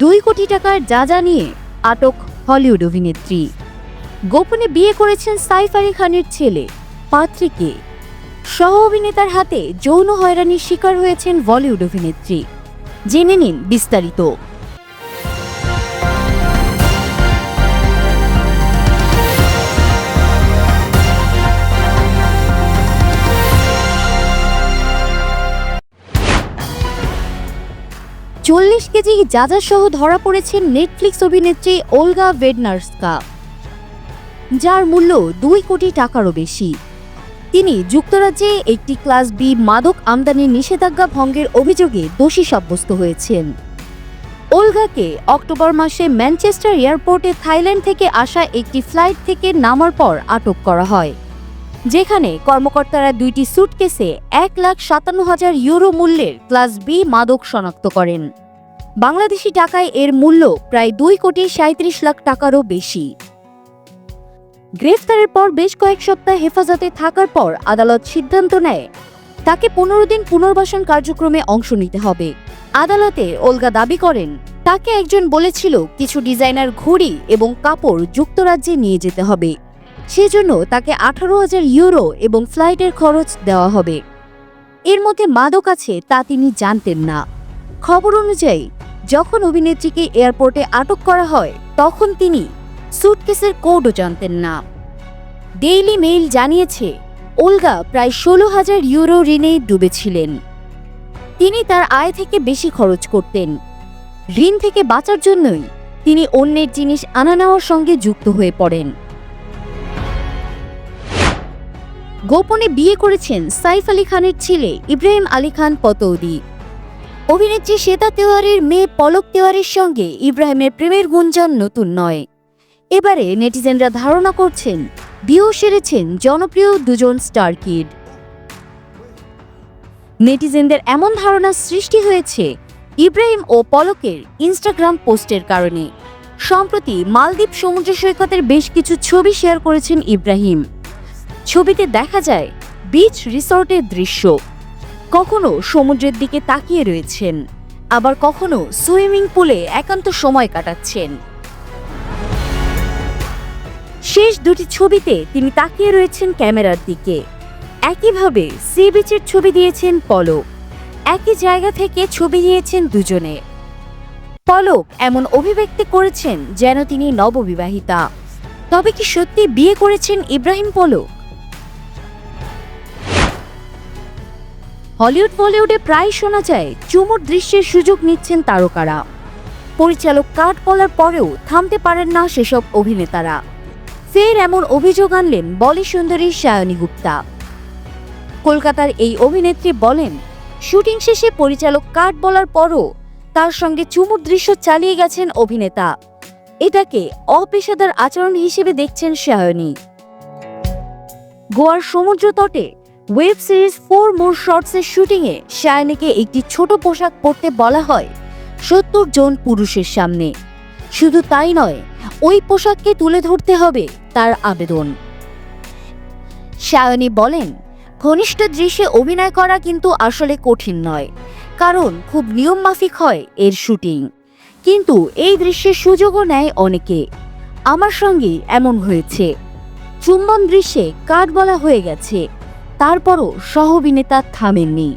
দুই কোটি টাকার যা যা নিয়ে আটক হলিউড অভিনেত্রী। গোপনে বিয়ে করেছেন সাইফ আলী খানের ছেলে পাত্রীকে। সহ অভিনেতার হাতে যৌন হয়রানির শিকার হয়েছেন বলিউড অভিনেত্রী। জেনে নিন বিস্তারিত। চল্লিশ কেজি যাজা সহ ধরা পড়েছেন নেটফ্লিক্স অভিনেত্রী ওলগা ভেডনার্সকা, যার মূল্য দুই কোটি টাকারও বেশি। তিনি যুক্তরাজ্যে একটি ক্লাস বি মাদক আমদানির নিষেধাজ্ঞা ভঙ্গের অভিযোগে দোষী সাব্যস্ত হয়েছেন। ওলগাকে অক্টোবর মাসে ম্যানচেস্টার এয়ারপোর্টে থাইল্যান্ড থেকে আসা একটি ফ্লাইট থেকে নামার পর আটক করা হয়। যেখানে কর্মকর্তারা দুইটি সুটকেসে এক লাখ সাতান্ন হাজার ইউরো মূল্যের ক্লাস বি মাদক শনাক্ত করেন। বাংলাদেশি টাকায় এর মূল্য প্রায় দুই কোটি সাঁত্রিশ লাখ টাকারও বেশি। গ্রেফতারের পর বেশ কয়েক সপ্তাহ হেফাজতে থাকার পর আদালত সিদ্ধান্ত নেয়, তাকে পনেরো দিন পুনর্বাসন কার্যক্রমে অংশ নিতে হবে। আদালতে ওলগা দাবি করেন, তাকে একজন বলেছিল কিছু ডিজাইনার ঘড়ি এবং কাপড় যুক্তরাজ্যে নিয়ে যেতে হবে। সেজন্য তাকে আঠারো হাজার ইউরো এবং ফ্লাইটের খরচ দেওয়া হবে। এর মধ্যে মাদক আছে তা তিনি জানতেন না। খবর অনুযায়ী, যখন অভিনেত্রীকে এয়ারপোর্টে আটক করা হয়, তখন তিনি সুটকেসের কোডও জানতেন না। ডেইলি মেইল জানিয়েছে, ওলগা প্রায় ষোলো হাজার ইউরো ঋণে ডুবেছিলেন। তিনি তার আয় থেকে বেশি খরচ করতেন। ঋণ থেকে বাঁচার জন্যই তিনি অন্যের জিনিস আনা নেওয়ার সঙ্গে যুক্ত হয়ে পড়েন। গোপনে বিয়ে করেছেন সাইফ আলী খানের ছেলে ইব্রাহিম আলী খান পতৌদি। অভিনেত্রী শ্বেতা তেওয়ারির মেয়ে পলক তেওয়ারির সঙ্গে ইব্রাহিমের প্রেমের গুঞ্জন নতুন নয়। এবারে নেটিজেনরা ধারণা করছেন, বিয়েও সেরেছেন জনপ্রিয় দুজন স্টার কিড। নেটিজেনদের এমন ধারণা সৃষ্টি হয়েছে ইব্রাহিম ও পলকের ইনস্টাগ্রাম পোস্টের কারণে। সম্প্রতি মালদ্বীপ সমুদ্র সৈকতের বেশ কিছু ছবি শেয়ার করেছেন ইব্রাহিম। ছবিতে দেখা যায় বিচ রিসর্টের দৃশ্য। কখনো সমুদ্রের দিকে তাকিয়ে রয়েছেন, আবার কখনো সুইমিং পুলে একান্ত সময় কাটাচ্ছেন। শেষ দুটি ছবিতে তিনি তাকিয়ে রয়েছেন ক্যামেরার দিকে। একইভাবে সি বিচের ছবি দিয়েছেন পলক। একই জায়গা থেকে ছবি নিয়েছেন দুজনে। পলক এমন অভিব্যক্তি করেছেন যেন তিনি নববিবাহিতা। তবে কি সত্যি বিয়ে করেছেন ইব্রাহিম পলক? হলিউড বলিউডে প্রায় শোনা যায়, চুমুর দৃশ্যের সুযোগ নিচ্ছেন তারকারা। পরিচালক কাঠ বলার পরেও থামতে পারেন না সেসব অভিনেতারা। ফের এমন অভিযোগ আনলেন বলি সুন্দরী সায়নী গুপ্তা। কলকাতার এই অভিনেত্রী বলেন, শুটিং শেষে পরিচালক কাঠ বলার পরও তার সঙ্গে চুমুর দৃশ্য চালিয়ে গেছেন অভিনেতা। এটাকে অপেশাদার আচরণ হিসেবে দেখছেন সায়নী। গোয়ার সমুদ্র তটে ওয়েব সিরিজ ফোর মোর শর্টসের শুটিংয়ে সায়নীকে একটি ছোট পোশাক পরতে বলা হয় সত্তর জন পুরুষের সামনে। শুধু তাই নয়, ওই পোশাককে তুলে ধরতে হবে তার আবেদন। সায়নী বলেন, ঘনিষ্ঠ দৃশ্যে অভিনয় করা কিন্তু আসলে কঠিন নয়, কারণ খুব নিয়মমাফিক হয় এর শুটিং। কিন্তু এই দৃশ্যের সুযোগও নেয় অনেকে। আমার সঙ্গে এমন হয়েছে। চুম্বন দৃশ্যে কাঠ বলা হয়ে গেছে। তারপরও সহ অভিনেতা থামেননি।